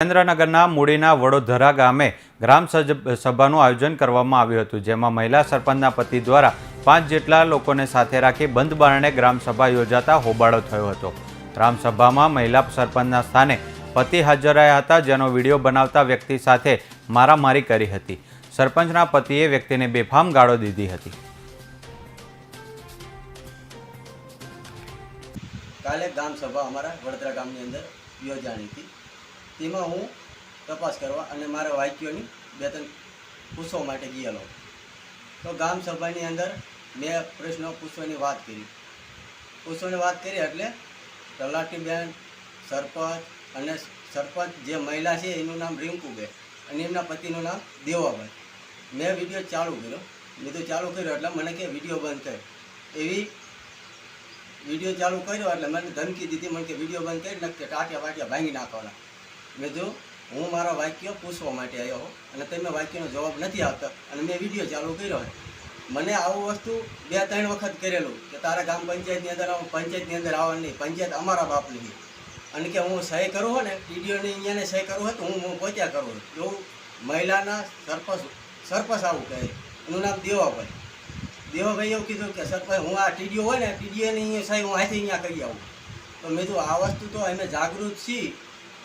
સુરેન્દ્રનગરના મૂડીના વડોદરા ગામે ગ્રામ સભાનું આયોજન કરવામાં આવ્યું હતું, જેમાં મહિલા સરપંચના પતિ દ્વારા પાંચ જેટલા લોકોને સાથે રાખી બંધ બારણે ગ્રામસભા યોજાતા હોબાળો થયો હતો. ગ્રામસભામાં મહિલા સરપંચના સ્થાને પતિ હાજર રહ્યા હતા, જેનો વીડિયો બનાવતા વ્યક્તિ સાથે મારામારી કરી હતી. સરપંચના પતિએ વ્યક્તિને બેફામ ગાળો દીધી હતી. કાલે ગ્રામસભા અમારા વડોદરા ગામની અંદર યોજાણી હતી. તેમાં હું તપાસ કરવા અને મારા વાક્યોની બે ત્રણ પૂછવા માટે ગયેલો. તો ગામ સભાની અંદર મેં પ્રશ્નો પૂછવાની વાત કરી. પૂછવાની વાત કરી એટલે તલાટીબેન, સરપંચ અને સરપંચ જે મહિલા છે એનું નામ રિંકુબેન અને એમના પતિનું નામ દેવાભાઈ મેં વીડિયો ચાલુ કર્યો. વીડિયો ચાલુ કર્યો એટલે મને કે વીડિયો બંધ કર. એવી વીડિયો ચાલુ કર્યો એટલે મને ધમકી દીધી. મને કે વીડિયો બંધ કરી નક્કી ટાટિયા વાટિયા ભાંગી નાખવાના. મેં હું મારા વાક્યો પૂછવા માટે આવ્યો હોઉં અને તમે વાક્યનો જવાબ નથી આપતા અને મેં વીડિયો ચાલુ કર્યો છે. મને આવું વસ્તુ બે ત્રણ વખત કરેલું કે તારા ગામ પંચાયતની અંદર આવું, પંચાયતની અંદર આવવાનું નહીં. પંચાયત અમારા બાપની છે. અને કે હું સહી કરું હોય ને ટીડીઓની અહીંયાને સહી કરું હોય તો હું હું પોત્યા કરું એવું મહિલાના સરપંચ સરપંચ આવું કહે એનું નામ દેવાભાઈ. દેવાભાઈ એવું કીધું કે, સરપંચ, હું આ ટીડીઓ હોય ને ટીડીઓની અહીંયા સહી હું અહીંથી અહીંયા કરી આવું. તો મેં તો આ વસ્તુ તો અમે જાગૃત છીએ.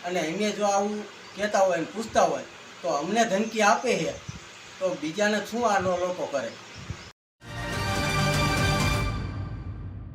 અને અમે જો આવું કહેતા હોય પૂછતા હોય, તો અમને ધમકી આપે છે. તો બીજાને શું આ લોકો કરે?